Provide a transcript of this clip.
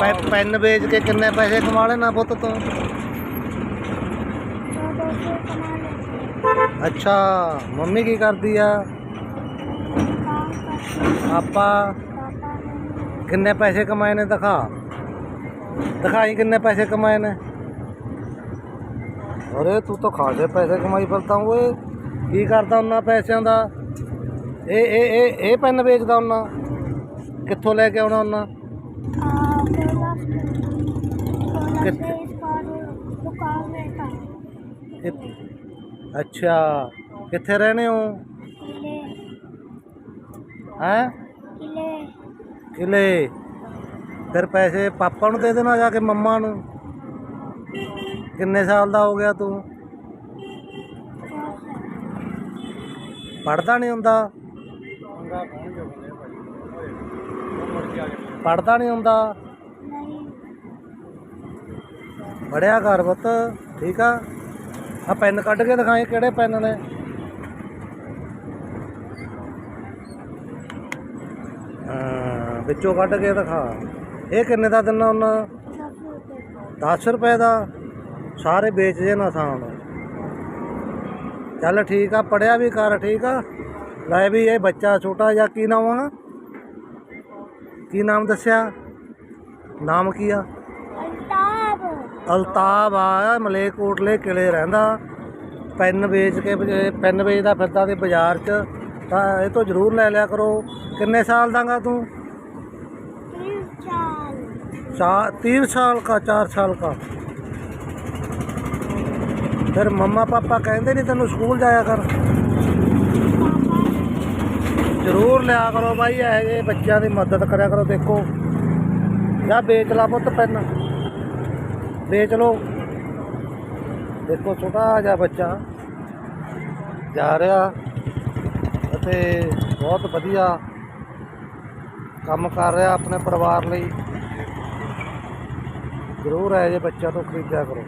ਪੈ- ਪੈਨ ਵੇਚ ਕੇ ਕਿੰਨੇ ਪੈਸੇ ਕਮਾ ਲੈਣਾ ਪੁੱਤ ਤੂੰ? ਸੌ ਅੱਛਾ, ਮੰਮੀ ਕੀ ਕਰਦੀ ਆ? ਆਪਾ ਕਿੰਨੇ ਪੈਸੇ ਕਮਾਏ ਨੇ ਦਿਖਾ? ਦਿਖਾਈ ਕਿੰਨੇ ਪੈਸੇ ਕਮਾਏ ਨੇ? ਅਰੇ ਤੂੰ ਤਾਂ ਖਾਸੇ ਪੈਸੇ ਕਮਾਈ ਫਿਰਦਾ ਓਏ। ਕੀ ਕਰਦਾ ਉਹਨਾਂ ਪੈਸਿਆਂ ਦਾ? ਇਹ ਇਹ ਇਹ ਇਹ ਪੈਨ ਵੇਚਦਾ ਉਹਨਾਂ? ਕਿੱਥੋਂ ਲੈ ਕੇ ਆਉਣਾ ਉਹਨਾਂ? ਅੱਛਾ ਕਿੱਥੇ ਰਹਨੇ ਹੋ? ਹੈ? ਕਿਲੇ। ਫਿਰ ਪੈਸੇ ਪਾਪਾ ਨੂੰ ਦੇ ਦੇਣਾ ਜਾ ਕੇ ਮੰਮਾ ਨੂੰ? ਕਿੰਨੇ ਸਾਲ ਦਾ ਹੋ ਗਿਆ ਤੂੰ? ਪੜਦਾ ਨਹੀਂ ਹੁੰਦਾ? ਪੜਦਾ ਨਹੀਂ ਹੁੰਦਾ? ਪੜਿਆ ਕਰ ਬਤ ਠੀਕ ਆ? ਆ ਪੈਨ ਕੱਢ ਕੇ ਦਿਖਾਏ ਕਿਹੜੇ ਪੈਨ ਨੇ? ਵਿੱਚੋਂ ਕੱਢ ਕੇ ਦਿਖਾ। ਇਹ ਕਿੰਨੇ ਦਾ ਦਿੰਨਾ ਉਹਨਾਂ? 10 ਰੁਪਏ ਦਾ। ਸਾਰੇ ਵੇਚ ਜੇ ਨਾ ਥਾਂ ਚੱਲ ਠੀਕ ਆ, ਪੜਿਆ ਵੀ ਕਰ, ਠੀਕ ਆ? ਲੈ ਵੀ ਇਹ ਬੱਚਾ ਛੋਟਾ ਜਾਂ ਕੀ ਨਾਮ ਆ? ਕੀ ਨਾਮ ਦੱਸਿਆ? ਨਾਮ ਕੀ ਆ? ਅਲਤਾਬ। ਅਲਤਾਬ ਆ ਮਲੇਕੋਟਲੇ ਕਿਲੇ ਰਹਿੰਦਾ। ਪੈਨ ਵੇਚ ਕੇ ਪੈਨ ਵੇਚਦਾ ਫਿਰਦਾ ਤੇ ਬਾਜ਼ਾਰ 'ਚ ਤਾਂ ਇਹ ਤੋਂ ਜ਼ਰੂਰ ਲੈ ਲਿਆ ਕਰੋ। ਕਿੰਨੇ ਸਾਲ ਦਾਂਗਾ ਤੂੰ? 3 ਸਾਲ। 3 ਸਾਲ ਦਾ 4 ਸਾਲ ਦਾ ਫਿਰ ਮੰਮਾ ਪਾਪਾ ਕਹਿੰਦੇ ਨਹੀਂ ਤੈਨੂੰ ਸਕੂਲ ਜਾਇਆ ਕਰ? ਜ਼ਰੂਰ ਲਿਆ ਕਰੋ ਬਾਈ, ਇਹੋ ਜਿਹੇ ਬੱਚਿਆਂ ਦੀ ਮਦਦ ਕਰਿਆ ਕਰੋ, ਦੇਖੋ। ਜਾਂ ਵੇਚ ਲਾ ਪੁੱਤ ਪੈਨ। ਵੇਚ ਲੋ ਦੇਖੋ, ਛੋਟਾ ਜਿਹਾ ਬੱਚਾ ਜਾ ਰਿਹਾ ਅਤੇ ਬਹੁਤ ਵਧੀਆ ਕੰਮ ਕਰ ਰਿਹਾ ਆਪਣੇ ਪਰਿਵਾਰ ਲਈ। ਜ਼ਰੂਰ ਇਹੋ ਜਿਹੇ ਬੱਚਿਆਂ ਤੋਂ ਖਰੀਦਿਆ ਕਰੋ।